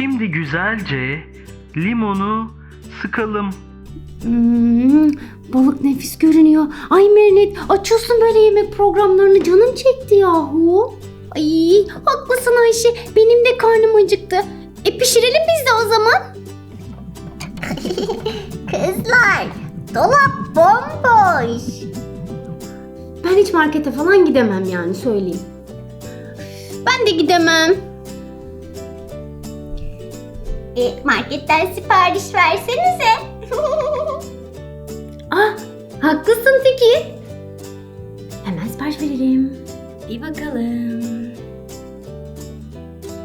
Şimdi güzelce limonu sıkalım. Hmm, balık nefis görünüyor. Ay Merinet açıyorsun böyle yemek programlarını canım çekti yahu. Ay haklısın Ayşe benim de karnım acıktı. E pişirelim biz de o zaman. Kızlar, dolap bomboş. Ben hiç markete falan gidemem yani söyleyeyim. Ben de gidemem. E, marketten sipariş versenize. Ah haklısın Tiki. Hemen sipariş verelim. Bir bakalım.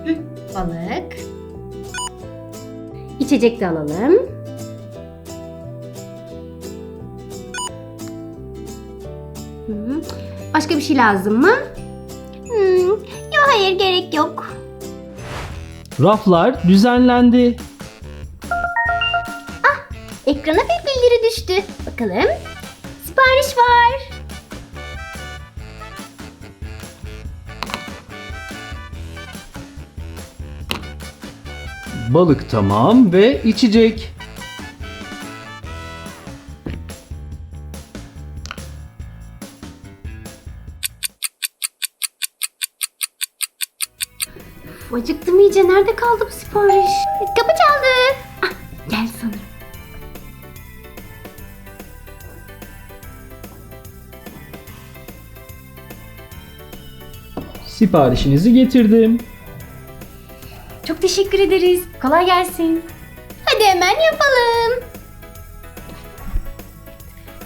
Hı, balık. İçecek de alalım. Başka bir şey lazım mı? Hmm, yo hayır gerek yok. Raflar düzenlendi. Ekrana bir bildiri düştü. Bakalım. Sipariş var. Balık tamam ve içecek. Acıktım iyice. Nerede kaldı bu sipariş? Kapı çaldı. Ah, gel sanırım. Siparişinizi getirdim. Çok teşekkür ederiz. Kolay gelsin. Hadi hemen yapalım.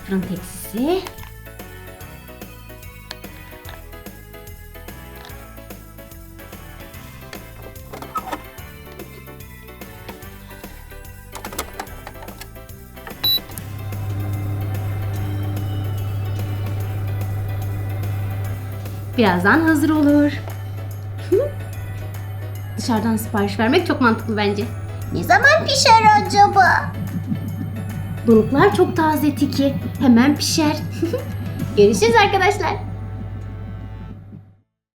Fırın tepsisi. Birazdan hazır olur. Dışarıdan sipariş vermek çok mantıklı bence. Ne zaman pişer acaba? Balıklar çok taze Tiki. Hemen pişer. Görüşürüz arkadaşlar.